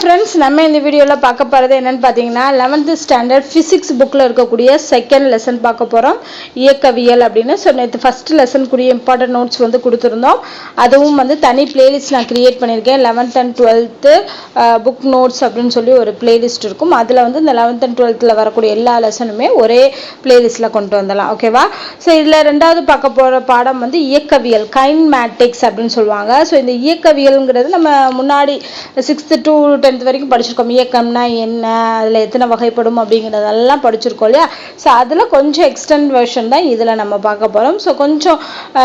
Friends நம்ம இந்த வீடியோவில் பார்க்க போகிறது என்னென்னு பார்த்தீங்கன்னா லெவன்த்து ஸ்டாண்டர்ட் ஃபிசிக்ஸ் புக்கில் இருக்கக்கூடிய செகண்ட் லெசன் பார்க்க போகிறோம் இயக்கவியல் அப்படின்னு. ஸோ நேற்று ஃபஸ்ட்டு லெசன் கூடிய இம்பார்ட்டன்ட் நோட்ஸ் வந்து கொடுத்துருந்தோம். அதுவும் வந்து தனி பிளேலிஸ்ட் நான் கிரியேட் பண்ணியிருக்கேன். Eleventh and twelfth book notes அப்படின்னு சொல்லி ஒரு பிளேலிஸ்ட் இருக்கும். அதில் வந்து இந்த லெவன்த் அண்ட் டுவெல்த்தில் வரக்கூடிய எல்லா லெசனுமே ஒரே பிளேலிஸ்ட்டில் கொண்டு வந்துடலாம். ஓகேவா ஸோ இதில் ரெண்டாவது பார்க்க போகிற பாடம் வந்து இயக்கவியல் கைன்மேட்டிக்ஸ் அப்படின்னு சொல்லுவாங்க. ஸோ இந்த இயக்கவியல்ங்கிறது நம்ம முன்னாடி சிக்ஸ்த்து டூ டென்த் வரைக்கும் படிச்சிருக்கோம். இயக்கம்னா என்ன அதில் எத்தனை வகைப்படும் அப்படிங்கிறதெல்லாம் படிச்சிருக்கோம் இல்லையா? ஸோ அதில் கொஞ்சம் எக்ஸ்டெண்ட் வெர்ஷன் தான் இதில் நம்ம பார்க்க போகிறோம் ஸோ கொஞ்சம்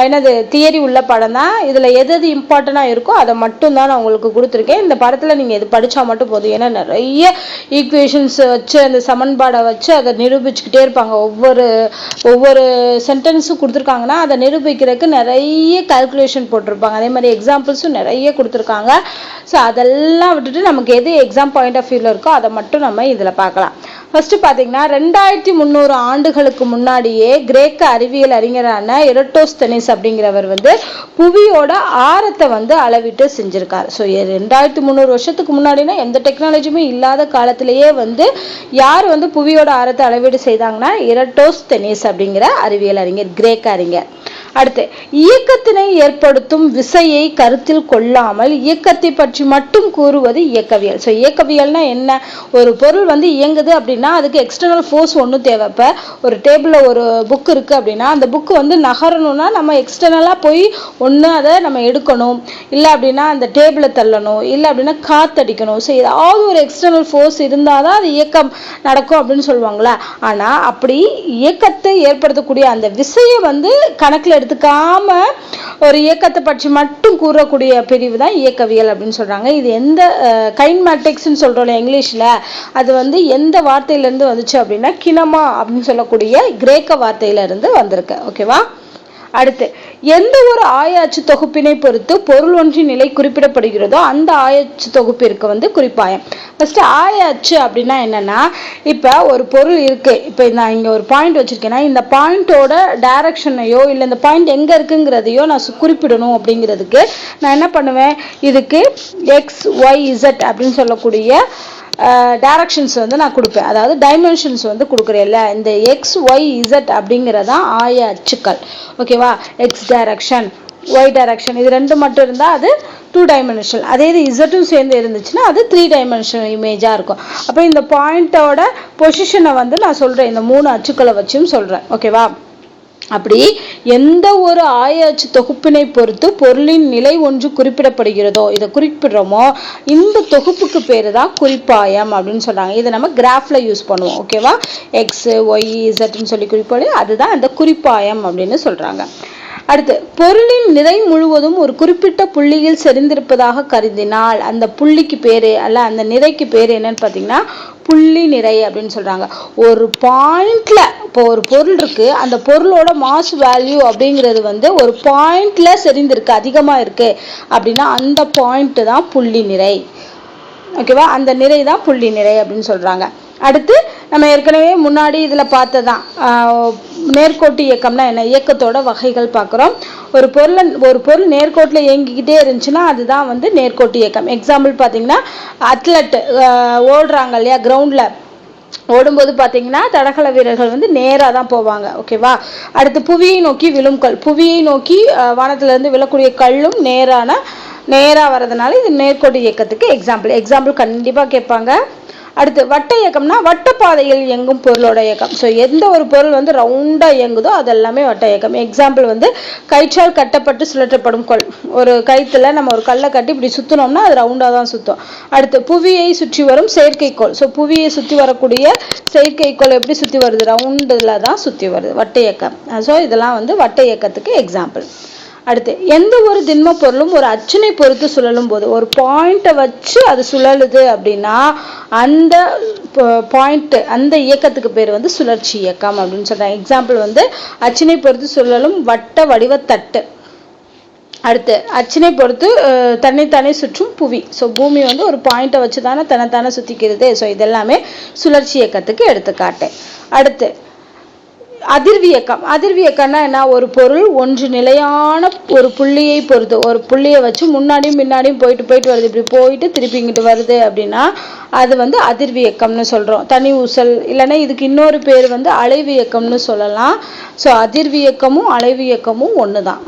என்னது தியரி உள்ள படம் தான். இதில் எது எது இம்பார்ட்டண்ட்டாக இருக்கோ அதை மட்டும் தான் நான் உங்களுக்கு கொடுத்துருக்கேன். இந்த படத்தில் நீங்கள் இது படித்தா மட்டும் போதும். ஏன்னா நிறைய ஈக்குவேஷன்ஸ் வச்சு அந்த சமன்பாடை வச்சு அதை நிரூபிச்சுக்கிட்டே இருப்பாங்க. ஒவ்வொரு ஒவ்வொரு சென்டென்ஸும் கொடுத்துருக்காங்கன்னா அதை நிரூபிக்கிறதுக்கு நிறைய கால்குலேஷன் போட்டிருப்பாங்க. அதே மாதிரி எக்ஸாம்பிள்ஸும் நிறைய கொடுத்துருக்காங்க. ஸோ அதெல்லாம் விட்டுட்டு நமக்கு எது எக்ஸாம் பாயிண்ட் ஆஃப் வியூவில் இருக்கோ அதை மட்டும் நம்ம இதில் பார்க்கலாம். ஃபஸ்ட்டு பார்த்தீங்கன்னா ரெண்டாயிரத்தி முந்நூறு ஆண்டுகளுக்கு முன்னாடியே கிரேக்க அறிவியல் அறிஞரான எரட்டோஸ்தனிஸ் அப்படிங்கிறவர் வந்து புவியோட ஆரத்தை வந்து அளவிட்டு செஞ்சுருக்கார். ஸோ ரெண்டாயிரத்தி முந்நூறு வருஷத்துக்கு முன்னாடினா எந்த டெக்னாலஜியுமே இல்லாத காலத்திலேயே வந்து யார் வந்து புவியோட ஆரத்தை அளவீடு செய்தாங்கன்னா எரட்டோஸ்தெனிஸ் அப்படிங்கிற அறிவியல் அறிஞர் கிரேக்க அறிஞர். அடுத்து இயக்கத்தினை ஏற்படுத்தும் விசையை கருத்தில் கொள்ளாமல் இயக்கத்தை பற்றி மட்டும் கூறுவது இயக்கவியல். ஸோ இயக்கவியல்னா என்ன? ஒரு பொருள் வந்து இயங்குது அப்படின்னா அதுக்கு எக்ஸ்டர்னல் ஃபோர்ஸ் ஒன்றும் தேவை. இப்போ ஒரு டேபிளில் ஒரு புக் இருக்குது அப்படின்னா அந்த புக்கு வந்து நகரணும்னா நம்ம எக்ஸ்டர்னலாக போய் ஒன்று அதை நம்ம எடுக்கணும். இல்லை அப்படின்னா அந்த டேபிளை தள்ளணும். இல்லை அப்படின்னா காத்தடிக்கணும். ஸோ ஏதாவது ஒரு எக்ஸ்டர்னல் ஃபோர்ஸ் இருந்தால் தான் அது இயக்கம் நடக்கும் அப்படின்னு சொல்லுவாங்களா ஆனால் அப்படி இயக்கத்தை ஏற்படுத்தக்கூடிய அந்த விசையை வந்து கணக்கில் எடுத்து எடுத்துக்காம ஒரு இயக்கத்தை பற்றி மட்டும் கூறக்கூடிய பிரிவு தான் இயக்கவியல் அப்படின்னு சொல்றாங்க. இது எந்த கைன்மேட்டிக்ஸ்ன்னு சொல்றோம்ல இங்கிலீஷ்ல அது வந்து எந்த வார்த்தையில இருந்து வந்துச்சு அப்படின்னா கினமா அப்படின்னு சொல்லக்கூடிய கிரேக்க வார்த்தையில இருந்து வந்திருக்கு. ஓகேவா? அடுத்து எந்த ஒரு ஆயாச்சு தொகுப்பினை பொறுத்து பொருள் ஒன்றின் நிலை குறிப்பிடப்படுகிறதோ அந்த ஆயாச்சு தொகுப்பிற்கு வந்து குறிப்பாயம். ஃபஸ்ட்டு ஆயாச்சு அப்படின்னா என்னென்னா இப்போ ஒரு பொருள் இருக்குது இப்போ நான் இங்கே ஒரு பாயிண்ட் வச்சிருக்கேன்னா இந்த பாயிண்ட்டோட டைரக்ஷனையோ இல்லை இந்த பாயிண்ட் எங்கே இருக்குங்கிறதையோ நான் குறிப்பிடணும் அப்படிங்கிறதுக்கு நான் என்ன பண்ணுவேன்? இதுக்கு எக்ஸ் ஒய் இசட் அப்படின்னு சொல்லக்கூடிய டைரக்ஷன்ஸ் வந்து நான் கொடுப்பேன். அதாவது டைமென்ஷன்ஸ் வந்து கொடுக்குறேன்ல இந்த எக்ஸ் ஒய் இசட் அப்படிங்கிறதான் ஆய அச்சுக்கள். ஓகேவா எக்ஸ் டைரக்ஷன் ஒய் டைரக்ஷன் இது ரெண்டு மட்டும் இருந்தால் அது டூ டைமென்ஷனல் அதே இது இசட்டும் சேர்ந்து இருந்துச்சுன்னா அது த்ரீ டைமென்ஷனல் இமேஜாக இருக்கும். அப்போ இந்த பாயிண்ட்டோட பொசிஷனை வந்து நான் சொல்கிறேன் இந்த மூணு அச்சுக்களை வச்சும் சொல்கிறேன் ஓகேவா அப்படி எந்த ஒரு ஆயாச்சு தொகுப்பினை பொறுத்து பொருளின் நிலை ஒன்று குறிப்பிடப்படுகிறதோ இதை குறிப்பிடுறோமோ இந்த தொகுப்புக்கு பேர் தான் குறிப்பாயம் அப்படின்னு சொல்றாங்க. இதை நம்ம கிராஃபில் யூஸ் பண்ணுவோம். ஓகேவா எக்ஸ் ஒய் இசட்னு சொல்லி குறிப்பாடு அதுதான் அந்த குறிப்பாயம் அப்படின்னு சொல்றாங்க. அடுத்து பொருளின் நிறை முழுவதும் ஒரு குறிப்பிட்ட புள்ளியில் செறிந்திருப்பதாக கருதினால் அந்த புள்ளிக்கு பேர் அல்ல அந்த நிறைக்கு பேர் என்னன்னு பார்த்தீங்கன்னா புள்ளி நிறை அப்படின்னு சொல்றாங்க. ஒரு பாயிண்ட்ல இப்போ ஒரு பொருள் இருக்கு. அந்த பொருளோட மாஸ் வேல்யூ அப்படிங்கிறது வந்து ஒரு பாயிண்ட்ல செறிந்திருக்கு அதிகமா இருக்கு. அப்படின்னா அந்த பாயிண்ட் தான் புள்ளி நிறை. ஓகேவா அந்த நிறை தான் புள்ளி நிறை அப்படின்னு சொல்கிறாங்க அடுத்து நம்ம ஏற்கனவே முன்னாடி இதில் பார்த்ததான் நேர்கோட்டு இயக்கம்னா என்ன? இயக்கத்தோட வகைகள் பார்க்குறோம். ஒரு பொருளை ஒரு பொருள் நேர்கோட்டில் இயங்கிக்கிட்டே இருந்துச்சுன்னா அதுதான் வந்து நேர்கோட்டு இயக்கம். எக்ஸாம்பிள் பார்த்தீங்கன்னா அத்லட் ஓடுறாங்க இல்லையா கிரவுண்டில் ஓடும்போது பார்த்தீங்கன்னா தடகள வீரர்கள் வந்து நேராக தான் போவாங்க. ஓகேவா அடுத்து புவியை நோக்கி விழும் கல். புவியை நோக்கி வானத்திலிருந்து விழக்கூடிய கல்லும் நேரான நேராக வர்றதுனால இது நேர்கோட்டு இயக்கத்துக்கு எக்ஸாம்பிள் எக்ஸாம்பிள் கண்டிப்பாக கேட்பாங்க. அடுத்து வட்ட இயக்கம்னா வட்டப்பாதையில் இயங்கும் பொருளோட இயக்கம். ஸோ எந்த ஒரு பொருள் வந்து ரவுண்டாக இயங்குதோ அது எல்லாமே வட்ட இயக்கம். எக்ஸாம்பிள் வந்து கயிற்றால் கட்டப்பட்டு சுழற்றப்படும் கொள். ஒரு கயிற்றுல நம்ம ஒரு கல்லை கட்டி இப்படி சுற்றினோம்னா அது ரவுண்டாக தான் சுற்றும் அடுத்து புவியை சுற்றி வரும் செயற்கைக்கோள். ஸோ புவியை சுற்றி வரக்கூடிய செயற்கைக்கோள் எப்படி சுற்றி வருது? ரவுண்டில் தான் சுற்றி வருது. வட்ட இயக்கம். ஸோ இதெல்லாம் வந்து வட்ட இயக்கத்துக்கு எக்ஸாம்பிள் அடுத்து எந்த ஒரு திண்ம பொருளும் ஒரு அச்சனை பொறுத்து சுழலும் போது ஒரு பாயிண்ட்டை வச்சு அது சுழலுது அப்படின்னா அந்த பாயிண்ட்டு அந்த இயக்கத்துக்கு பேர் வந்து சுழற்சி இயக்கம் அப்படின்னு சொல்கிறாங்க எக்ஸாம்பிள் வந்து அச்சனை பொறுத்து சுழலும் வட்ட வடிவத்தட்டு அடுத்து அச்சினை பொறுத்து தன்னைத்தானே சுற்றும் புவி. ஸோ பூமி வந்து ஒரு பாயிண்ட்டை வச்சு தானே தன்னைத்தானே சுத்திக்கிறது. ஸோ இதெல்லாமே சுழற்சி இயக்கத்துக்கு எடுத்துக்காட்டேன் அடுத்து அதிர்வியக்கம். அதிர்வியக்கம்னா என்ன? ஒரு பொருள் ஒன்று நிலையான ஒரு புள்ளியை பொறுத்து ஒரு புள்ளியை வச்சு முன்னாடியும் முன்னாடியும் போயிட்டு போயிட்டு வருது. இப்படி போயிட்டு திருப்பிங்கிட்டு வருது அப்படின்னா அது வந்து அதிர்வியக்கம்னு சொல்கிறோம் தனி ஊசல் இல்லைன்னா இதுக்கு இன்னொரு பேர் வந்து அலைவியக்கம்னு சொல்லலாம். ஸோ அதிர்வியக்கமும் அலைவியக்கமும் ஒன்று தான்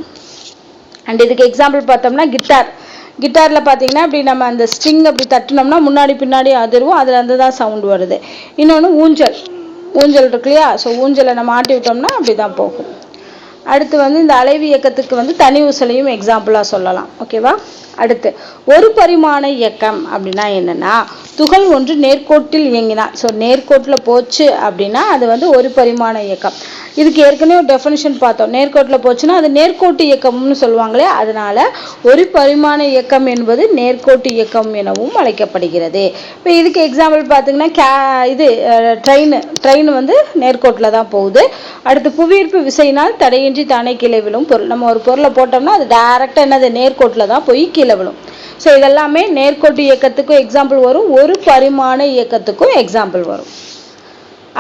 அண்ட் இதுக்கு எக்ஸாம்பிள் பார்த்தோம்னா கிட்டார் கிட்டாரில் பார்த்தீங்கன்னா இப்படி நம்ம அந்த ஸ்ட்ரிங் அப்படி தட்டினோம்னா முன்னாடி பின்னாடி அதிர்வும் அதில் இருந்து தான் சவுண்ட் வருது. இன்னொன்று ஊஞ்சல். ஊஞ்சல் இருக்கு இல்லையா ஸோ ஊஞ்சலை நம்ம ஆட்டி விட்டோம்னா அப்படி தான் போகும். அடுத்து வந்து இந்த அலைவு இயக்கத்துக்கு வந்து தனி ஊசலையும் எக்ஸாம்பிளாக சொல்லலாம். ஓகேவா அடுத்து ஒரு பரிமாண இயக்கம் அப்படின்னா என்னன்னா துகள் ஒன்று நேர்கோட்டில் இயங்கினால் ஸோ நேர்கோட்டில் போச்சு அப்படின்னா அது வந்து ஒரு பரிமாண இயக்கம். இதுக்கு ஏற்கனவே ஒரு டெஃபினிஷன் பார்த்தோம். நேர்கோட்டில் போச்சுன்னா அது நேர்கோட்டு இயக்கம்னு சொல்லுவாங்களே அதனால ஒரு பரிமாண இயக்கம் என்பது நேர்கோட்டு இயக்கம் எனவும் அழைக்கப்படுகிறது. இப்போ இதுக்கு எக்ஸாம்பிள் பார்த்தீங்கன்னா கே இது ட்ரெயின் ட்ரெயின் வந்து நேர்கோட்டில் தான் போகுது. அடுத்து புவியீர்ப்பு விசையினால் தடையின்றி தானே கீழே விழும் பொருள். நம்ம ஒரு பொருளை போட்டோம்னா அது டைரெக்டாக என்னது? நேர்கோட்டில் தான் போய் கீழே விழும். ஸோ இதெல்லாமே நேர்கோட்டு இயக்கத்துக்கும் எக்ஸாம்பிள் வரும். ஒரு பரிமாண இயக்கத்துக்கும் எக்ஸாம்பிள் வரும்.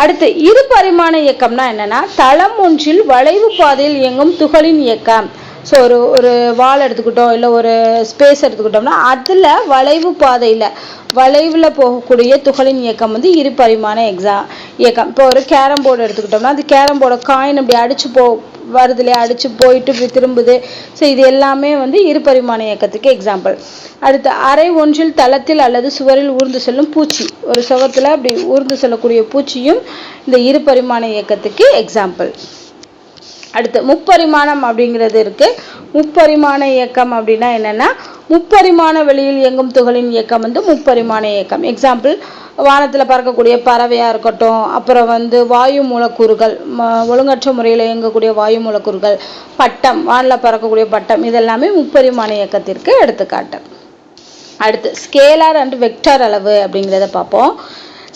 அடுத்து இரு பரிமாண இயக்கம்னா என்னன்னா தளம் ஒன்றில் வளைவு பாதையில் இயங்கும் துகளின் இயக்கம். ஸோ ஒரு ஒரு வால் எடுத்துக்கிட்டோம் இல்லை ஒரு ஸ்பேஸ் எடுத்துக்கிட்டோம்னா அதில் வளைவு பாதையில் வளைவில் போகக்கூடிய துகளின் இயக்கம் வந்து இரு பரிமாண எக்ஸா இயக்கம். இப்போ ஒரு கேரம் போர்டு எடுத்துக்கிட்டோம்னா அது கேரம் போர்டை காயின் அப்படி அடிச்சு போ வருது இல்லையா? அடிச்சு போயிட்டு இப்படி திரும்புது. ஸோ இது எல்லாமே வந்து இரு பரிமாண இயக்கத்துக்கு எக்ஸாம்பிள் அடுத்து அரை ஒன்றில் தளத்தில் அல்லது சுவரில் ஊர்ந்து செல்லும் பூச்சி. ஒரு சுவத்தில் அப்படி ஊர்ந்து செல்லக்கூடிய பூச்சியும் இந்த இரு பரிமாண இயக்கத்துக்கு எக்ஸாம்பிள் அடுத்து முப்பரிமாணம் அப்படிங்கிறது இருக்குது முப்பரிமாண இயக்கம் அப்படின்னா என்னென்னா முப்பரிமாண வெளியில் இயங்கும் துகளின் இயக்கம் வந்து முப்பரிமாண இயக்கம். எக்ஸாம்பிள் வானத்தில் பறக்கக்கூடிய பறவையாக இருக்கட்டும் அப்புறம் வந்து வாயு மூலக்கூறுகள் ஒழுங்கற்ற முறையில் இயங்கக்கூடிய வாயு மூலக்கூறுகள் பட்டம் வானில் பறக்கக்கூடிய பட்டம் இதெல்லாமே முப்பரிமாண இயக்கத்திற்கு எடுத்துக்காட்டு. அடுத்து ஸ்கேலார் அண்ட் வெக்டர் அளவு அப்படிங்கிறத பார்ப்போம்.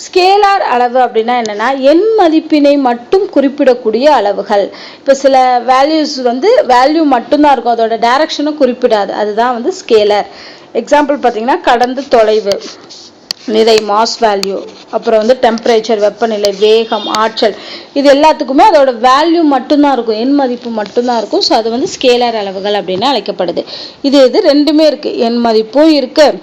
ஸ்கேலார் அளவு அப்படின்னா என்னென்னா எண் மதிப்பினை மட்டும் குறிப்பிடக்கூடிய அளவுகள். இப்போ சில வேல்யூஸ் வந்து வேல்யூ மட்டும்தான் இருக்கும் அதோட டைரக்ஷனும் குறிப்பிடாது. அதுதான் வந்து ஸ்கேலர் எக்ஸாம்பிள் பார்த்தீங்கன்னா கடந்து தொலைவு நிறை மாஸ் வேல்யூ அப்புறம் வந்து டெம்பரேச்சர் வெப்பநிலை வேகம் ஆற்றல். இது எல்லாத்துக்குமே அதோட வேல்யூ மட்டும்தான் இருக்கும் எண் மதிப்பு மட்டும்தான் இருக்கும். ஸோ அது வந்து ஸ்கேலர் அளவுகள் அப்படின்னு அழைக்கப்படுது. இது இது ரெண்டுமே இருக்குது எண் மதிப்பும் இருக்குது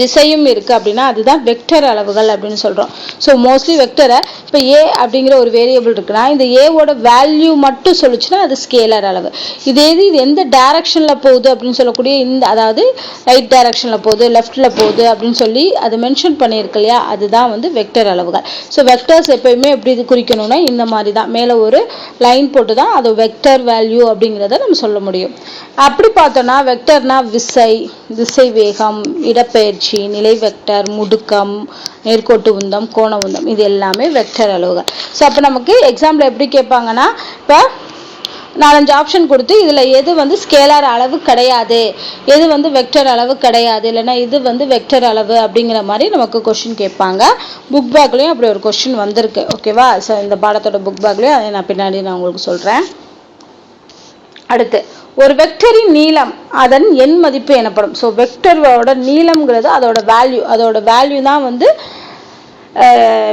திசையும் இருக்குது அப்படின்னா அதுதான் வெக்டர் அளவுகள் அப்படின்னு சொல்கிறோம் ஸோ மோஸ்ட்லி வெக்டரை இப்போ ஏ அப்படிங்கிற ஒரு வேரியபிள் இருக்குன்னா இந்த ஏவோட வேல்யூ மட்டும் சொல்லிச்சுன்னா அது ஸ்கேலர் அளவு. இதே இது இது எந்த டைரக்ஷனில் போகுது அப்படின்னு சொல்லக்கூடிய இந்த அதாவது ரைட் டைரக்ஷனில் போகுது லெஃப்டில் போகுது அப்படின்னு சொல்லி அது மென்ஷன் பண்ணியிருக்கு இல்லையா? அதுதான் வந்து வெக்டர் அளவுகள். ஸோ வெக்டர்ஸ் எப்பயுமே எப்படி இது குறிக்கணும்னா இந்த மாதிரி தான். மேலே ஒரு லைன் போட்டு தான் அது வெக்டர் வேல்யூ அப்படிங்கிறத நம்ம சொல்ல முடியும். அப்படி பார்த்தோம்னா வெக்டர்னா விசை திசை வேகம் இடப்பெயர்ச்சி நிலை வெக்டர் முடுக்கம் நேர்கோட்டு உந்தம் கோண உந்தம் இது எல்லாமே வெக்டர் அளவுகள். ஸோ அப்போ நமக்கு எக்ஸாம்பிள் எப்படி கேட்பாங்கன்னா இப்போ நாலஞ்சு ஆப்ஷன் கொடுத்து இதில் எது வந்து ஸ்கேலார் அளவு கிடையாது எது வந்து வெக்டர் அளவு கிடையாது இல்லைன்னா இது வந்து வெக்டர் அளவு அப்படிங்கிற மாதிரி நமக்கு கொஷின் கேட்பாங்க. புக் பேக்லேயும் அப்படி ஒரு கொஷின் வந்திருக்கு. ஓகேவா ஸோ இந்த பாடத்தோட புக் பேக்லேயும் அதை நான் பின்னாடி நான் உங்களுக்கு சொல்கிறேன் அடுத்து ஒரு வெக்டரின் நீளம் அதன் எண் மதிப்பு எனப்படும். ஸோ வெக்டரோட நீளம்ங்கிறது அதோட வேல்யூ அதோட வேல்யூ தான் வந்து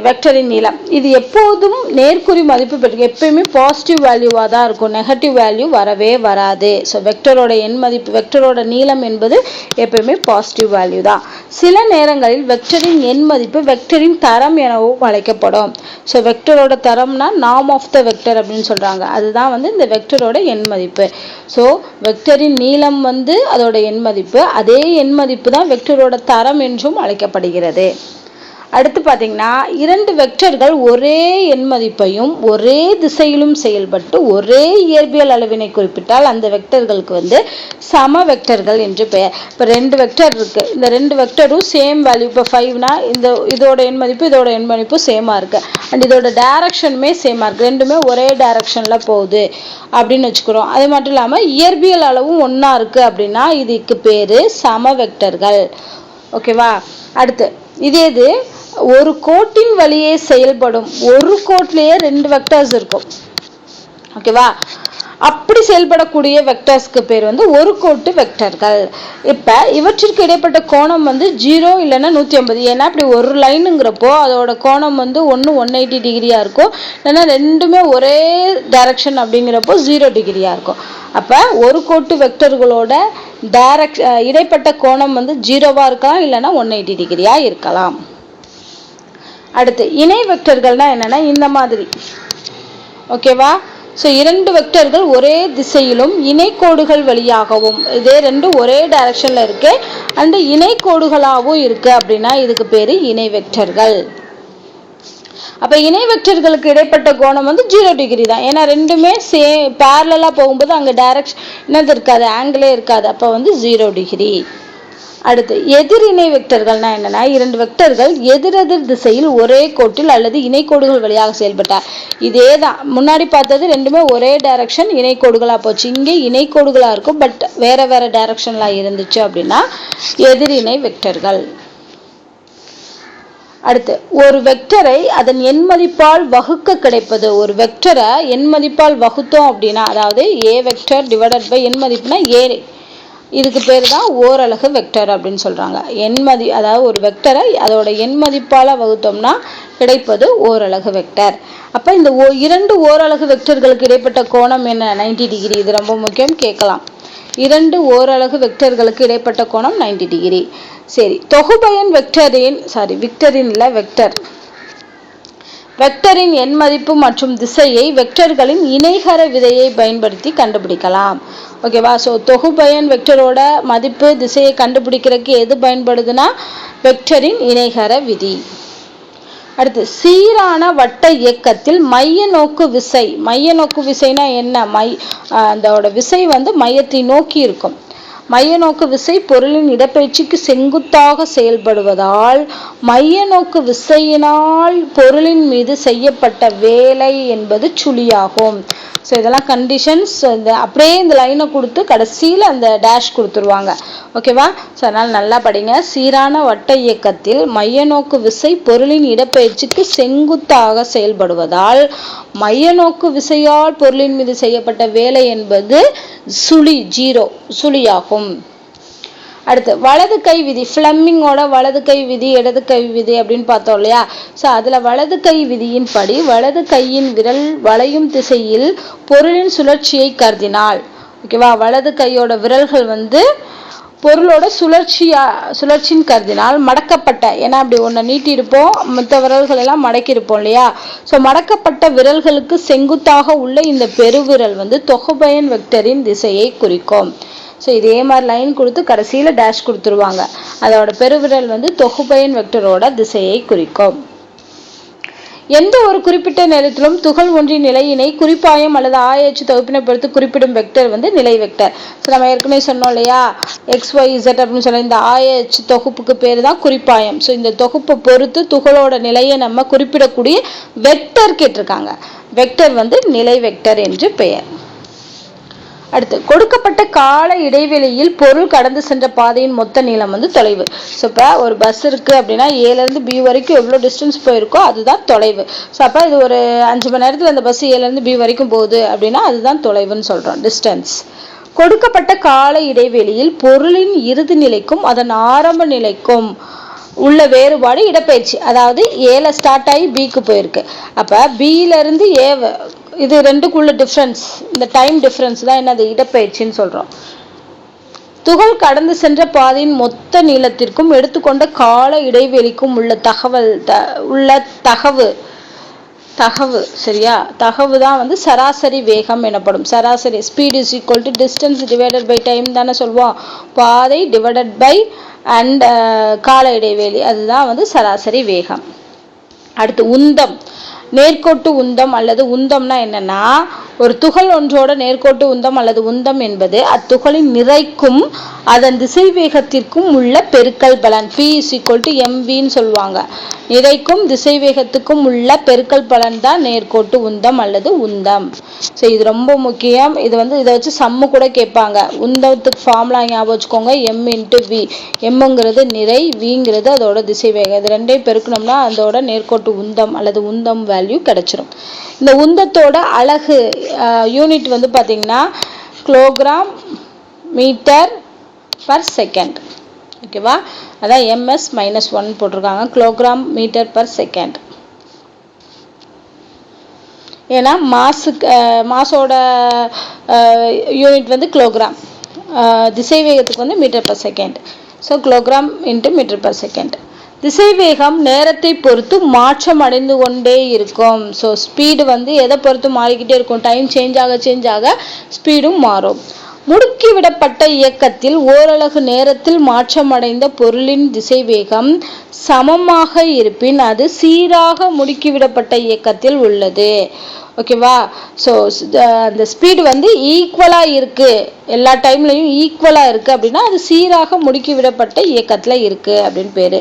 வெக்டரின் நீளம். இது எப்போதும் நேர்குறி மதிப்பு பெற்று எப்பயுமே பாசிட்டிவ் வேல்யூவாக தான் இருக்கும். நெகட்டிவ் வேல்யூ வரவே வராது. ஸோ வெக்டரோட எண் மதிப்பு வெக்டரோட நீளம் என்பது எப்பயுமே பாசிட்டிவ் வேல்யூ தான். சில நேரங்களில் வெக்டரின் எண் மதிப்பு வெக்டரின் தரம் எனவும் அழைக்கப்படும். ஸோ வெக்டரோட தரம்னா நாம் ஆஃப் த வெக்டர் அப்படின்னு சொல்கிறாங்க அதுதான் வந்து இந்த வெக்டரோட எண் மதிப்பு. ஸோ வெக்டரின் நீளம் வந்து அதோட எண் மதிப்பு. அதே எண் மதிப்பு தான் வெக்டரோட தரம் என்றும் அழைக்கப்படுகிறது. அடுத்து பார்த்தீங்கன்னா இரண்டு வெக்டர்கள் ஒரே எண் மதிப்பையும் ஒரே திசையிலும் செயல்பட்டு ஒரே இயற்பியல் அளவினை குறிப்பிட்டால் அந்த வெக்டர்களுக்கு வந்து சம வெக்டர்கள் என்று பெயர். இப்போ ரெண்டு வெக்டர் இருக்குது இந்த ரெண்டு வெக்டரும் சேம் வேல்யூ இப்போ ஃபைவ்னா இந்த இதோட எண் மதிப்பு இதோட எண் மதிப்பு சேமாக இருக்குது அண்ட் இதோட டைரக்ஷனுமே சேமாக இருக்குது ரெண்டுமே ஒரே டைரக்ஷனில் போகுது. அப்படின்னு வச்சுக்கிறோம். அது மட்டும் இல்லாமல் இயற்பியல் அளவும் ஒன்றா இருக்குது அப்படின்னா இதுக்கு பேர் சம வெக்டர்கள் ஓகேவா அடுத்து இதே இது ஒரு கோட்டின் வழியே செயல்படும். ஒரு கோட்லேயே ரெண்டு வெக்டர்ஸ் இருக்கும். ஓகேவா அப்படி செயல்படக்கூடிய வெக்டர்ஸ்க்கு பேர் வந்து ஒரு கோட்டு வெக்டர்கள் இப்போ இவற்றிற்கு இடைப்பட்ட கோணம் வந்து ஜீரோ இல்லைன்னா நூற்றி ஐம்பது. ஏன்னா இப்படி ஒரு லைனுங்கிறப்போ அதோட கோணம் வந்து ஒன்று ஒன் எயிட்டி டிகிரியாக இருக்கும். இல்லைன்னா ரெண்டுமே ஒரே டைரக்ஷன் அப்படிங்கிறப்போ ஜீரோ டிகிரியாக இருக்கும். அப்போ ஒரு கோட்டு வெக்டர்களோட டைரக்ட் இடைப்பட்ட கோணம் வந்து ஜீரோவாக இருக்கலாம் இல்லைன்னா ஒன் எயிட்டி டிகிரியாக இருக்கலாம். அடுத்து இணை வெக்டர்கள்னா என்னன்னா இந்த மாதிரி. ஓகேவா? ஸோ இரண்டு வெக்டர்கள் ஒரே திசையிலும் இணைக்கோடுகள் வழியாகவும் இதே ரெண்டு ஒரே டைரக்ஷனில் இருக்கு. அண்டு இணைக்கோடுகளாகவும் இருக்குது அப்படின்னா இதுக்கு பேர் இணை வெக்டர்கள். அப்போ இணை வெக்டர்களுக்கு இடைப்பட்ட கோணம் வந்து ஜீரோ டிகிரி தான். ஏன்னா ரெண்டுமே சே பேரலாக போகும்போது அங்கே டைரக்ஷன் என்னது இருக்காது ஆங்கிளே இருக்காது. அப்போ வந்து ஜீரோ டிகிரி அடுத்து எதிரிணை வெக்டர்கள்னா என்னன்னா இரண்டு வெக்டர்கள் எதிரெதிர் திசையில் ஒரே கோட்டில் அல்லது இணைக்கோடுகள் வழியாக செயல்பட்டார் இதே தான் முன்னாடி பார்த்தது ரெண்டுமே ஒரே டைரக்ஷன் இணைக்கோடுகளாக போச்சு. இங்கே இணைக்கோடுகளா இருக்கும் பட் வேற வேற டைரக்ஷன்லாம் இருந்துச்சு அப்படின்னா எதிரிணை வெக்டர்கள் அடுத்து ஒரு வெக்டரை அதன் எண்மதிப்பால் வகுக்க கிடைப்பது. ஒரு வெக்டரை எண்மதிப்பால் வகுத்தோம் அப்படின்னா அதாவது ஏ வெக்டர் டிவைடட் பை எண்மதிப்புனா ஏ இதுக்கு பேர் தான் ஓரலகு வெக்டர் அப்படின்னு சொல்கிறாங்க எண் மதி அதாவது ஒரு வெக்டரை அதோட எண் வகுத்தோம்னா கிடைப்பது ஓரலகு வெக்டர் அப்ப இந்த ஓ இரண்டு ஓரலகு வெக்டர்களுக்கு இடைப்பட்ட கோணம் என்ன? 90 டிகிரி இது ரொம்ப முக்கியம் கேட்கலாம். இரண்டு ஓரலகு வெக்டர்களுக்கு இடைப்பட்ட கோணம் 90 டிகிரி சரி தொகுபயன் வெக்டரின் சாரி விக்டரின் இல்ல வெக்டர் வெக்டரின் எண் மதிப்பு மற்றும் திசையை வெக்டர்களின் இணைகர விதையை பயன்படுத்தி கண்டுபிடிக்கலாம். ஓகேவா ஸோ தொகுபயன் வெக்டரோட மதிப்பு திசையை கண்டுபிடிக்கிறதுக்கு எது பயன்படுதுன்னா வெக்டரின் இணைகர விதி. அடுத்து சீரான வட்ட இயக்கத்தில் மைய நோக்கு விசை. மைய நோக்கு விசைனா என்ன? மை ஆஹ் அதோட விசை வந்து மையத்தை நோக்கி இருக்கும். மைய நோக்கு விசை பொருளின் இடப்பெயர்ச்சிக்கு செங்குத்தாக செயல்படுவதால் மைய நோக்கு விசையினால் பொருளின் மீது செய்யப்பட்ட வேலை என்பது சுழியாகும். ஸோ இதெல்லாம் கண்டிஷன்ஸ் இந்த அப்படியே இந்த லைனை கொடுத்து கடைசியில் அந்த டேஷ் கொடுத்துருவாங்க. ஓகேவா ஸோ அதனால் நல்லா படிங்க. சீரான வட்ட இயக்கத்தில் மைய நோக்கு விசை பொருளின் இடப்பெயர்ச்சிக்கு செங்குத்தாக செயல்படுவதால் மைய நோக்கு விசையால் பொருளின் மீது செய்யப்பட்ட வேலை என்பது சுழி ஜீரோ சுழியாகும். அடுத்து வலது கை விதி ஃப்ளம்மிங்கோட வலது கை விதி இடது கை விதி அப்படின்னு பார்த்தோம் இல்லையா? ஸோ அதில் வலது கை விதியின் படி வலது கையின் விரல் வளையும் திசையில் பொருளின் சுழற்சியை கருதினால். ஓகேவா வலது கையோட விரல்கள் வந்து பொருளோட சுழற்சியா சுழற்சின்னு கருதினால் மடக்கப்பட்ட ஏன்னா அப்படி ஒன்று நீட்டியிருப்போம் மற்ற விரல்கள் எல்லாம் மடக்கியிருப்போம் இல்லையா? ஸோ மடக்கப்பட்ட விரல்களுக்கு செங்குத்தாக உள்ள இந்த பெருவிரல் வந்து தொகுபயன் வெக்டரின் திசையை குறிக்கும். ஸோ இதே மாதிரி லைன் கொடுத்து கடைசியில் டேஷ் கொடுத்துருவாங்க. அதோட பெருவிரல் வந்து தொகுப்பயன் வெக்டரோட திசையை குறிக்கும். எந்த ஒரு குறிப்பிட்ட நேரத்திலும் துகள் ஒன்றின் நிலையினை குறிப்பாயம் அல்லது ஆயச்சு தொகுப்பினை பொறுத்து குறிப்பிடும் வெக்டர் வந்து நிலை வெக்டர் ஸோ நம்ம ஏற்கனவே சொன்னோம் இல்லையா? எக்ஸ் ஒய் இசட் அப்படின்னு சொல்ல இந்த ஆயச்சு தொகுப்புக்கு பேர் தான் குறிப்பாயம். ஸோ இந்த தொகுப்பை பொறுத்து துகளோட நிலையை நம்ம குறிப்பிடக்கூடிய வெக்டர் கேட்டிருக்காங்க. வெக்டர் வந்து நிலை வெக்டர் என்று பெயர். அடுத்து கொடுக்கப்பட்ட கால இடைவெளியில் பொருள் கடந்து சென்ற பாதையின் மொத்த நீளம் வந்து தொலைவு. ஸோ இப்போ ஒரு பஸ் இருக்குது அப்படின்னா ஏலேருந்து பி வரைக்கும் எவ்வளோ டிஸ்டன்ஸ் போயிருக்கோ அதுதான் தொலைவு. ஸோ அப்போ இது ஒரு அஞ்சு மணி நேரத்தில் அந்த பஸ் ஏலேருந்து பி வரைக்கும் போகுது அப்படின்னா அதுதான் தொலைவுன்னு சொல்கிறோம் டிஸ்டன்ஸ் கொடுக்கப்பட்ட கால இடைவெளியில் பொருளின் இறுதி நிலைக்கும் அதன் ஆரம்ப நிலைக்கும் உள்ள வேறுபாடு இடப்பெயர்ச்சி. அதாவது ஏல ஸ்டார்ட் ஆகி பிக்கு போயிருக்கு. அப்போ பியில ஏ இது ரெண்டுக்குள்ள டிஃப்ரென்ஸ் இந்த டைம் டிஃப்ரென்ஸ் தான் என்னது? இடப்பெயர்ச்சின்னு சொல்றோம். துகள் கடந்து சென்ற பாதையின் மொத்த நீளத்திற்கும் எடுத்துக்கொண்ட கால இடைவெளிக்கும் உள்ள தகவல் த- உள்ள தகவு தகவு சரியா? தகவு தான் வந்து சராசரி வேகம் எனப்படும். சராசரி speed is equal to distance divided by time தானே சொல்லுவோம். பாதை டிவைடட் பை அண்ட் கால இடைவெளி. அதுதான் வந்து சராசரி வேகம். அடுத்து உந்தம். நேர்கோட்டு உந்தம் அல்லது உந்தம்னா என்னென்னா ஒரு துகள் ஒன்றோட நேர்கோட்டு உந்தம் அல்லது உந்தம் என்பது அத்துகளின் நிறைக்கும் அதன் திசை வேகத்திற்கும் உள்ள பெருக்கல் பலன். பி இஸ் ஈக்குவல் டு எம்வின்னு சொல்லுவாங்க. நிறைக்கும் திசைவேகத்துக்கும் உள்ள பெருக்கல் பலன் தான் நேர்கோட்டு உந்தம் அல்லது உந்தம். ஸோ இது ரொம்ப முக்கியம். இது வந்து இதை வச்சு சம்மு கூட கேட்பாங்க. உந்தத்துக்கு ஃபார்முலா ஞாபகம் வச்சுக்கோங்க. எம் இன்ட்டு வி எம்முங்கிறது நிறை விங்கிறது அதோட திசைவேகம். இது ரெண்டையும் பெருக்கணும்னா அதோட நேர்கோட்டு உந்தம் அல்லது உந்தம் வேல்யூ கிடைச்சிரும். இந்த உந்தத்தோட அழகு யூனிட் வந்து பார்த்தீங்கன்னா கிலோகிராம் மீட்டர் பர் செகண்ட் ஓகேவா அதான் எம்எஸ் மைனஸ் ஒன் போட்டிருக்காங்க. கிலோகிராம் மீட்டர் பர் செகண்ட் ஏன்னா மாசுக்கு மாசோட யூனிட் வந்து கிலோகிராம் திசை வேகத்துக்கு வந்து metre per second so kilogram into metre per second திசைவேகம் நேரத்தை பொறுத்து மாற்றம் அடைந்து கொண்டே இருக்கும். ஸோ ஸ்பீடு வந்து எதை பொறுத்து மாறிக்கிட்டே இருக்கும்? டைம் சேஞ்ச் ஆக சேஞ்ச் ஆக ஸ்பீடும் மாறும். முடுக்கிவிடப்பட்ட இயக்கத்தில் ஓரலகு நேரத்தில் மாற்றமடைந்த பொருளின் திசைவேகம் சமமாக இருப்பின் அது சீராக முடுக்கிவிடப்பட்ட இயக்கத்தில் உள்ளது. ஓகேவா? ஸோ அந்த ஸ்பீடு வந்து ஈக்குவலாக இருக்குது எல்லா டைம்லையும் ஈக்குவலாக இருக்குது அப்படின்னா அது சீராக முடுக்கி விடப்பட்ட இயக்கத்தில் இருக்குது அப்படின்னு பேர்.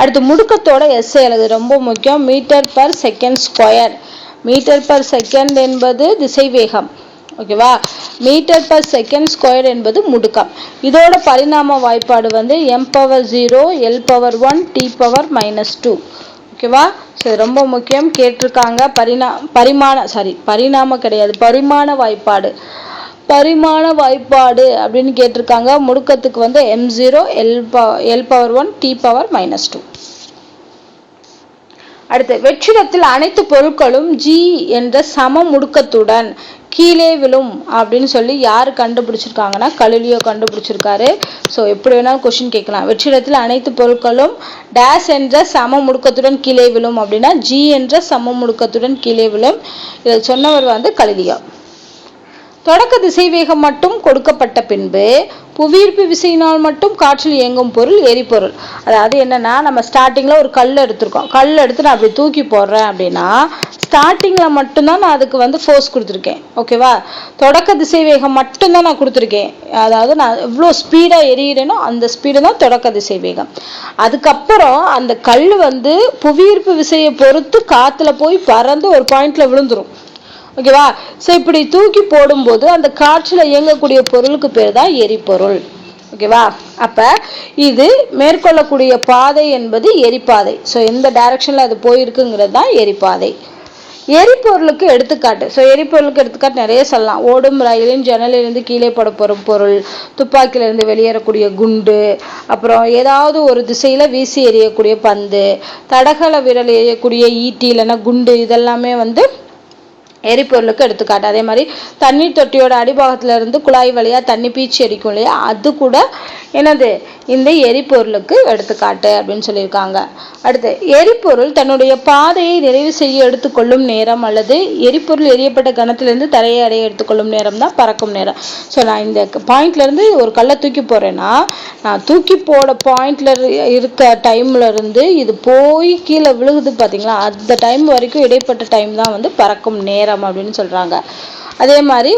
அடுத்து முடுக்கத்தோட எஸ்ஐ அது ரொம்ப முக்கியம். Metre per second square metre per second என்பது திசைவேகம். ஓகேவா? மீட்டர் பர் செகண்ட் ஸ்கொயர் என்பது முடுக்கம். இதோட பரிணாம வாய்ப்பாடு வந்து M power zero L power one T power minus two ஓகேவா? ஸோ ரொம்ப முக்கியம். கேட்டிருக்காங்க பரிணா பரிமாண சாரி பரிணாம கிடையாது. பரிமாண வாய்ப்பாடு. பரிமாண வாய்ப்பாடு அப்படின்னு கேட்டிருக்காங்க. முடுக்கத்துக்கு வந்து எம் ஜீரோ எல் ப L power one T power minus two அடுத்து வெற்றிடத்தில் அனைத்து பொருட்களும் ஜி என்ற சம முடுக்கத்துடன் கீழே விழும் அப்படின்னு சொல்லி யார் கண்டுபிடிச்சிருக்காங்கன்னா கலிலியோ கண்டுபிடிச்சிருக்காரு. ஸோ எப்படி வேணாலும் கொஷின் கேட்கலாம். வெற்றிடத்தில் அனைத்து பொருட்களும் டேஸ் என்ற சம முடுக்கத்துடன் கீழே விழும் அப்படின்னா ஜி என்ற சம முடுக்கத்துடன் கீழே விழும். இதை சொன்னவர் வந்து கலிலியோ. தொடக்க திசைவேகம் மட்டும் கொடுக்கப்பட்ட பின்பு புவியீர்ப்பு விசையினால் மட்டும் காற்றில் இயங்கும் பொருள் எரிபொருள். அதாவது என்னன்னா நம்ம ஸ்டார்டிங்கில் ஒரு கல் எடுத்திருக்கோம். கல் எடுத்து நான் அப்படி தூக்கி போடுறேன் அப்படின்னா ஸ்டார்டிங்கில் மட்டும்தான் நான் அதுக்கு வந்து ஃபோர்ஸ் கொடுத்துருக்கேன். ஓகேவா தொடக்க திசை வேகம் மட்டும்தான் நான் கொடுத்துருக்கேன். அதாவது நான் எவ்வளோ ஸ்பீடாக எரியிறேனோ அந்த ஸ்பீடு தான் தொடக்க திசை வேகம் அதுக்கப்புறம் அந்த கல் வந்து புவியீர்ப்பு விசையை பொறுத்து காற்றுல போய் பறந்து ஒரு பாயிண்ட்ல விழுந்துரும். ஓகேவா? ஸோ இப்படி தூக்கி போடும்போது அந்த காற்றில் இயங்கக்கூடிய பொருளுக்கு பேர் தான் எரிபொருள். ஓகேவா? அப்போ இது மேற்கொள்ளக்கூடிய பாதை என்பது எரிப்பாதை. ஸோ எந்த டைரக்ஷனில் அது போயிருக்குங்கிறது தான் எரிப்பாதை. எரிபொருளுக்கு எடுத்துக்காட்டு. ஸோ எரிபொருளுக்கு எடுத்துக்காட்டு நிறைய சொல்லலாம். ஓடும் ரயிலின் ஜன்னலிலிருந்து கீழே போட போகிற பொருள் துப்பாக்கியிலிருந்து வெளியேறக்கூடிய குண்டு அப்புறம் ஏதாவது ஒரு திசையில் வீசி எறியக்கூடிய பந்து தடகள விரல் எறியக்கூடிய ஈட்டி இல்லைன்னா குண்டு இதெல்லாமே வந்து எரிபொருளுக்கு எடுத்துக்காட்டு. அதே மாதிரி தண்ணீர் தொட்டியோட அடிபாகத்துல இருந்து குழாய் வழியா தண்ணி பீச்சி அடிக்கும் இல்லையா? அது கூட என்னது? இந்த எரிபொருளுக்கு எடுத்துக்காட்டு அப்படின்னு சொல்லியிருக்காங்க. அடுத்து எரிபொருள் தன்னுடைய பாதையை நிறைவு செய்ய எடுத்துக்கொள்ளும் நேரம் அல்லது எரிபொருள் எரியப்பட்ட கணத்திலிருந்து தரையை அடைய எடுத்துக்கொள்ளும் நேரம் தான் பறக்கும் நேரம். ஸோ நான் இந்த பாயிண்ட்லேருந்து ஒரு கல்லை தூக்கி போகிறேன்னா நான் தூக்கி போட பாயிண்ட்ல இருக்க டைம்ல இருந்து இது போய் கீழே விழுகுது பார்த்தீங்களா அந்த டைம் வரைக்கும் இடைப்பட்ட டைம் தான் வந்து பறக்கும் நேரம் அப்படின்னு சொல்கிறாங்க அதே மாதிரி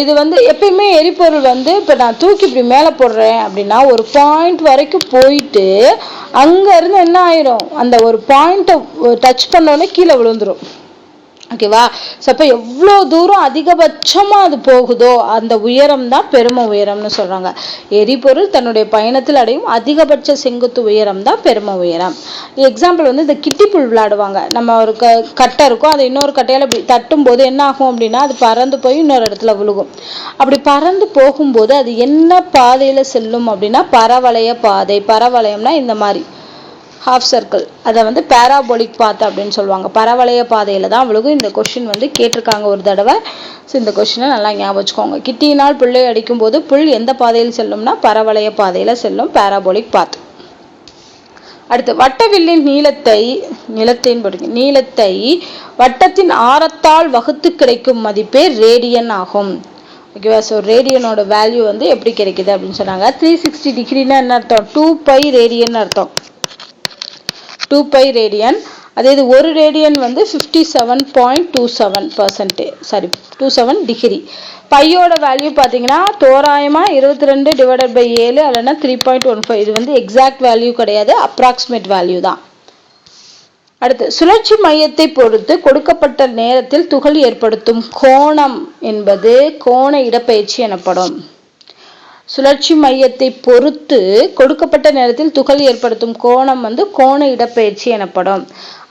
இது வந்து எப்பயுமே எரிபொருள் வந்து இப்போ நான் தூக்கி இப்படி மேலே போடுறேன் அப்படின்னா ஒரு பாயிண்ட் வரைக்கும் போயிட்டு அங்கேருந்து என்ன ஆயிரும்? அந்த ஒரு பாயிண்ட்டை டச் பண்ணோடனே கீழே விழுந்துரும். ஓகேவா ஸோ அப்போ எவ்வளோ தூரம் அதிகபட்சமாக அது போகுதோ அந்த உயரம் தான் பெரும உயரம்னு சொல்கிறாங்க எரிபொருள் தன்னுடைய பயணத்தில் அடையும் அதிகபட்ச செங்குத்து உயரம் தான் பெரும உயரம். எக்ஸாம்பிள் வந்து இந்த கிட்டிப்புல் விளையாடுவாங்க. நம்ம ஒரு க கட்டை இருக்கும். அதை இன்னொரு கட்டையால் இப்படி தட்டும் போது என்ன ஆகும் அப்படின்னா அது பறந்து போய் இன்னொரு இடத்துல விழுகும். அப்படி பறந்து போகும்போது அது என்ன பாதையில் செல்லும் அப்படின்னா பரவளைய பாதை. பரவளையம்னா இந்த மாதிரி. ஹாஃப் சர்க்கிள் அதை வந்து பேராபோலிக் பாத் அப்படின்னு சொல்லுவாங்க. பரவளைய பாதையில் தான் அவளுக்கும் இந்த கொஷின் வந்து கேட்டிருக்காங்க ஒரு தடவை. ஸோ இந்த கொஷினை நல்லா ஞாபகம் வச்சுக்கோங்க. கிட்டியினால் புல்லை அடிக்கும்போது புல் எந்த பாதையில் செல்லும்னா பரவளைய பாதையில் செல்லும் பேராபோலிக் பாத் அடுத்து வட்டவில்லின் நீளத்தை நிலத்தின் நீளத்தை வட்டத்தின் ஆரத்தால் வகுத்து கிடைக்கும் மதிப்பே ரேடியன் ஆகும். ஓகேவா ஸோ ரேடியனோட வேல்யூ வந்து எப்படி கிடைக்குது அப்படின்னு சொன்னாங்க. த்ரீ சிக்ஸ்டி டிகிரின்னா என்ன அர்த்தம்? டூ பை ரேடியன் அர்த்தம். டூ பை ரேடியன் அதே இது ஒரு ரேடியன் வந்து fifty seven point two seven பர்சன்டே sorry two seven degree பையோட வேல்யூ பார்த்தீங்கன்னா தோராயமாக இருபத்தி ரெண்டு டிவைடட் பை ஏழு இல்லைன்னா த்ரீ பாயிண்ட் ஒன் ஃபைவ் இது வந்து எக்ஸாக்ட் வேல்யூ கிடையாது அப்ராக்சிமேட் வேல்யூ தான். அடுத்து சுழற்சி மையத்தை பொறுத்து கொடுக்கப்பட்ட நேரத்தில் துகள் ஏற்படுத்தும் கோணம் என்பது கோண இடப்பெயர்ச்சி எனப்படும். சுழற்சி மையத்தை பொறுத்து கொடுக்கப்பட்ட நேரத்தில் துகள் ஏற்படுத்தும் கோணம் வந்து கோண இடப்பெயர்ச்சி எனப்படும்.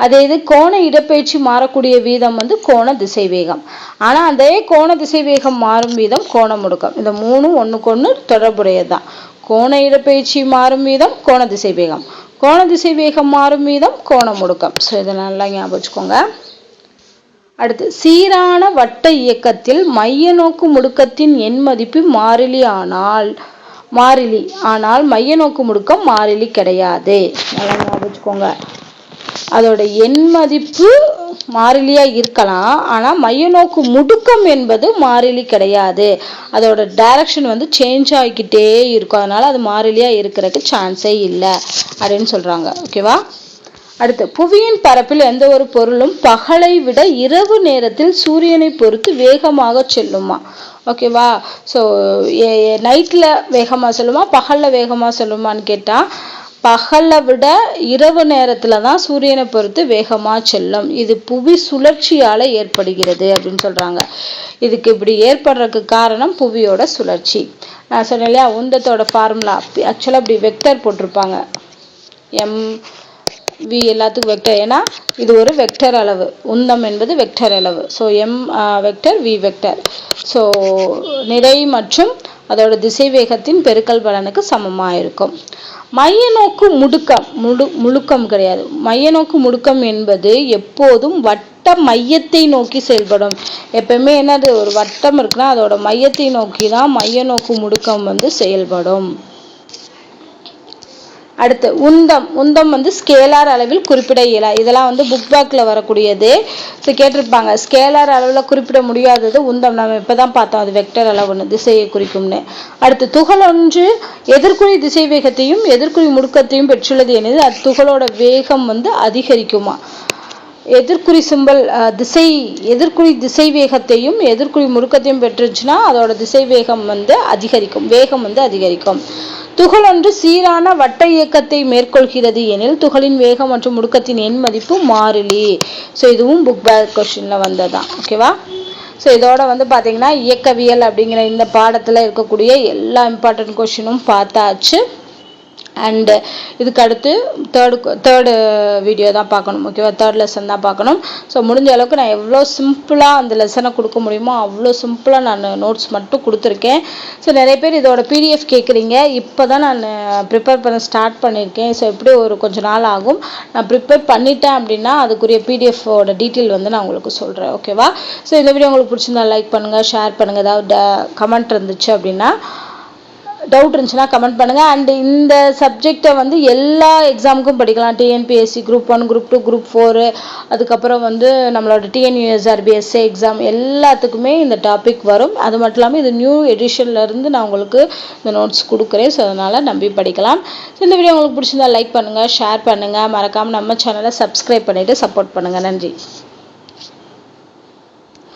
அதே இது கோண இடப்பெயர்ச்சி மாறக்கூடிய வீதம் வந்து கோண திசைவேகம். ஆனால் அதே கோண திசைவேகம் மாறும் வீதம் கோண முடுக்கம். இந்த மூணும் ஒன்றுக்கு ஒன்று தொடர்புடையது தான் கோண இடப்பெயர்ச்சி மாறும் வீதம் கோண திசைவேகம். கோண திசைவேகம் மாறும் வீதம் கோண முடுக்கம். ஸோ இதை நல்லா ஞாபகம் வச்சுக்கோங்க. அடுத்து சீரான வட்ட இயக்கத்தில் மைய நோக்கு முடுக்கத்தின் எண் மதிப்பு மாறிலி ஆனால் மாறிலி ஆனால் மைய நோக்கு முடுக்கம் மாறிலி கிடையாது. நல்லா ஞாபகம் வச்சுக்கோங்க. அதோட எண் மதிப்பு மாறிலியா இருக்கலாம் ஆனா மைய நோக்கு முடுக்கம் என்பது மாறிலி கிடையாது. அதோட டைரக்ஷன் வந்து சேஞ்ச் ஆகிக்கிட்டே இருக்கும். அதனால அது மாறிலியா இருக்கிறதுக்கு சான்ஸே இல்லை. அப்படின்னு சொல்றாங்க. ஓகேவா அடுத்து புவியின் பரப்பில் எந்த ஒரு பொருளும் பகலை விட இரவு நேரத்தில் சூரியனை பொறுத்து வேகமாக செல்லுமா? ஓகேவா ஸோ நைட்டில் வேகமாக செல்லுமா? பகலில் வேகமாக செல்லுமான்னு கேட்டால் பகலை விட இரவு நேரத்தில் தான் சூரியனை பொறுத்து வேகமா செல்லும். இது புவி சுழற்சியால ஏற்படுகிறது அப்படின்னு சொல்றாங்க. இதுக்கு இப்படி ஏற்படுறதுக்கு காரணம் புவியோட சுழற்சி. நான் சொன்னேன் இல்லையா உந்தத்தோட ஃபார்முலா ஆக்சுவலாக இப்படி வெக்டர் போட்டிருப்பாங்க. எம் வி எல்லாத்துக்கும் வெக்டர் ஏன்னா இது ஒரு வெக்டர் அளவு. உந்தம் என்பது வெக்டர் அளவு. So M vector V vector so நிறை மற்றும் அதோட திசை வேகத்தின் பெருக்கல் பலனுக்கு சமமாக இருக்கும் மைய நோக்கு முடுக்கம். முடு முழுக்கம் கிடையாது. மைய நோக்கு முடுக்கம் என்பது எப்போதும் வட்ட மையத்தை நோக்கி செயல்படும். எப்பவுமே என்னது? ஒரு வட்டம் இருக்குன்னா அதோட மையத்தை நோக்கி தான் மைய நோக்கு முடுக்கம் வந்து செயல்படும். அடுத்து உந்தம். உந்தம் வந்து ஸ்கேலார் அளவில் குறிப்பிட இயலா. இதெல்லாம் வந்து புக் பேக்கில் வரக்கூடியது. ஸோ கேட்டிருப்பாங்க ஸ்கேலார் அளவில் குறிப்பிட முடியாதது உந்தம். நம்ம இப்போ தான் பார்த்தோம் அது வெக்டர் அளவுன்னு திசையை குறிக்கும்னு. அடுத்து துகள் ஒன்று எதிர்குறி திசை வேகத்தையும் எதிர்குறி முடுக்கத்தையும் பெற்றுள்ளது எனில் அது துகளோட வேகம் வந்து அதிகரிக்குமா? எதிர்குறி சிம்பல் திசை எதிர்குறி திசை வேகத்தையும் எதிர்குறி முறுக்கத்தையும் பெற்றுச்சுன்னா அதோட திசை வேகம் வந்து அதிகரிக்கும். வேகம் வந்து அதிகரிக்கும். துகள் ஒன்று சீரான வட்ட இயக்கத்தை மேற்கொள்கிறது எனில் துகளின் வேகம் மற்றும் முடுக்கத்தின் எண் மதிப்பு மாறிலி. ஸோ இதுவும் புக் பேக் கொஷினில் வந்ததுதான் ஓகேவா ஸோ இதோட வந்து பார்த்தீங்கன்னா இயக்கவியல் அப்படிங்கிற இந்த பாடத்தில் இருக்கக்கூடிய எல்லா இம்பார்ட்டன்ட் கொஷினும் பார்த்தாச்சு. அண்டு இதுக்கு அடுத்து தேர்டு தேர்டு வீடியோ தான் பார்க்கணும். ஓகேவா தேர்ட் லெசன் தான் பார்க்கணும். ஸோ முடிஞ்ச அளவுக்கு நான் எவ்வளோ சிம்பிளாக அந்த லெசனை கொடுக்க முடியுமோ அவ்வளோ சிம்பிளாக நான் நோட்ஸ் மட்டும் கொடுத்துருக்கேன். ஸோ நிறைய பேர் இதோட பிடிஎஃப் கேட்குறீங்க. இப்போ தான் நான் ப்ரிப்பேர் பண்ண ஸ்டார்ட் பண்ணியிருக்கேன். ஸோ எப்படி ஒரு கொஞ்சம் நாள் ஆகும். நான் ப்ரிப்பேர் பண்ணிட்டேன் அப்படின்னா அதுக்குரிய பிடிஎஃபோட டீட்டெயில் வந்து நான் உங்களுக்கு சொல்கிறேன் ஓகேவா ஸோ இந்த வீடியோ உங்களுக்கு பிடிச்சிருந்தா லைக் பண்ணுங்கள் ஷேர் பண்ணுங்கள் ஏதாவது கமெண்ட் இருந்துச்சு அப்படின்னா டவுட் இருந்துச்சுன்னா கமெண்ட் பண்ணுங்கள் அண்ட் இந்த சப்ஜெக்டை வந்து எல்லா எக்ஸாமுக்கும் படிக்கலாம். TNPSC group one group two group four அதுக்கப்புறம் வந்து நம்மளோட டிஎன்யூஎஸ்ஆர்பிஎஸ்சி எக்ஸாம் எல்லாத்துக்குமே இந்த டாபிக் வரும். அது மட்டும் இல்லாமல் இது நியூ எடிஷன்லேருந்து நான் உங்களுக்கு இந்த நோட்ஸ் கொடுக்குறேன். ஸோ அதனால் நம்பி படிக்கலாம். ஸோ இந்த வீடியோ உங்களுக்கு பிடிச்சிருந்தா லைக் பண்ணுங்கள் ஷேர் பண்ணுங்கள் மறக்காமல் நம்ம சேனலை சப்ஸ்கிரைப் பண்ணிவிட்டு சப்போர்ட் பண்ணுங்கள் நன்றி.